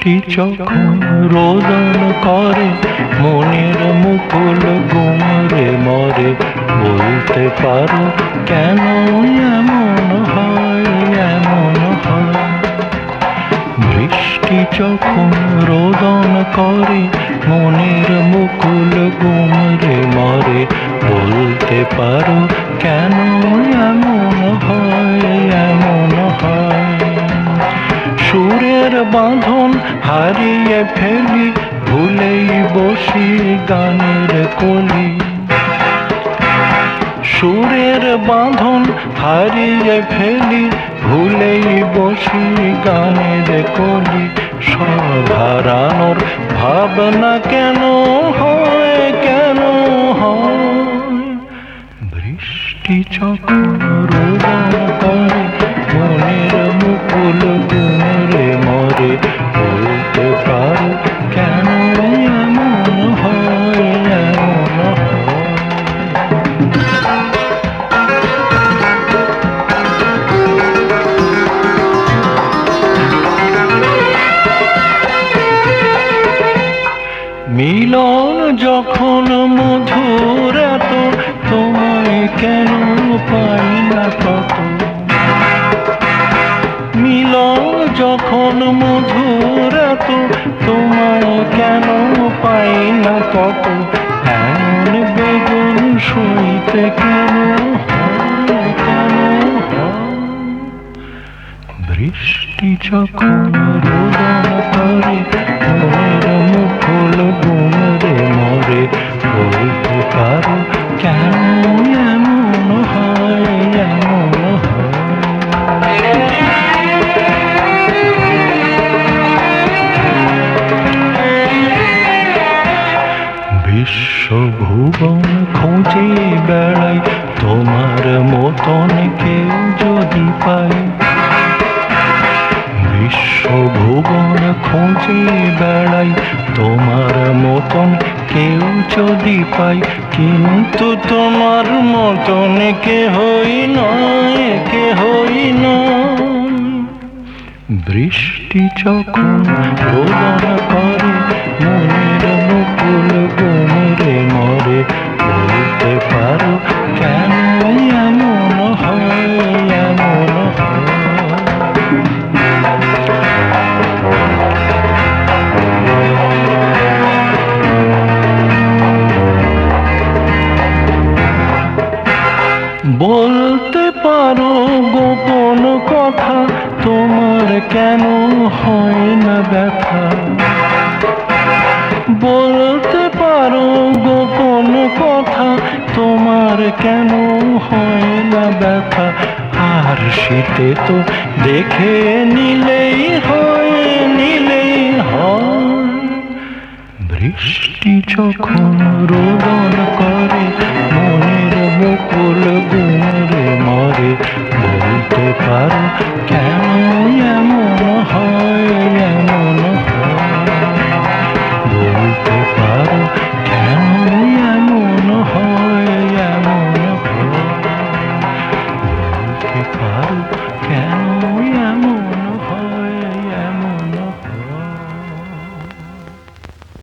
বৃষ্টি যখন রোদন করে, মনের মুকুল গুমরে মরে। বলতে পারো কেন এমন হয় এমন হয়? বৃষ্টি যখন রোদন করে, মনের মুকুল গুমরে মরে। বলতে পারো কেন এমন হয় এমন হয়? সুরের বাঁধন হারিয়ে ফেলি, ভুলেই বসি গানের কলি। সুরের বাঁধন হারিয়ে ফেলি, ভুলেই বসি গানের কলি। সব হারানোর ভাবনা কেন হয় কেন হয়? বৃষ্টি রোদন করে, মনের মুকুল গুমরে যখন মধুর এত তোমায় কেন পাই না কত মিলন যখন মধুর এত তোমায় কেন পাই না কত এমন বেগুন সইতে কেন কেন বৃষ্টি যখন রোদন করে মরে পারো কেন এমন হয় খুঁজে বেড়াই, তোমার মতন কেউ যদি পাই। বিশ্বভুবন খুঁজে বেড়াই, তোমার মতন কেউ যদি পাই, কিন্তু তোমার মতন কে হই নয় কে হই নয়। বৃষ্টি যখন করে বলতে পারো গোপন কথা, তোমার কেন হয় না ব্যথা? বলতে পারো গোপন কথা, তোমার কেন হয় না ব্যথা? আর শীতে তো দেখে নিলেই হয় নিলেই হয়। বৃষ্টি যখন রোদন করে, মনের মুকুল মরে বলতে পারো কেন এমন হয় এমন বলতে পারো কেন এমন হয় এমন বলতে পারো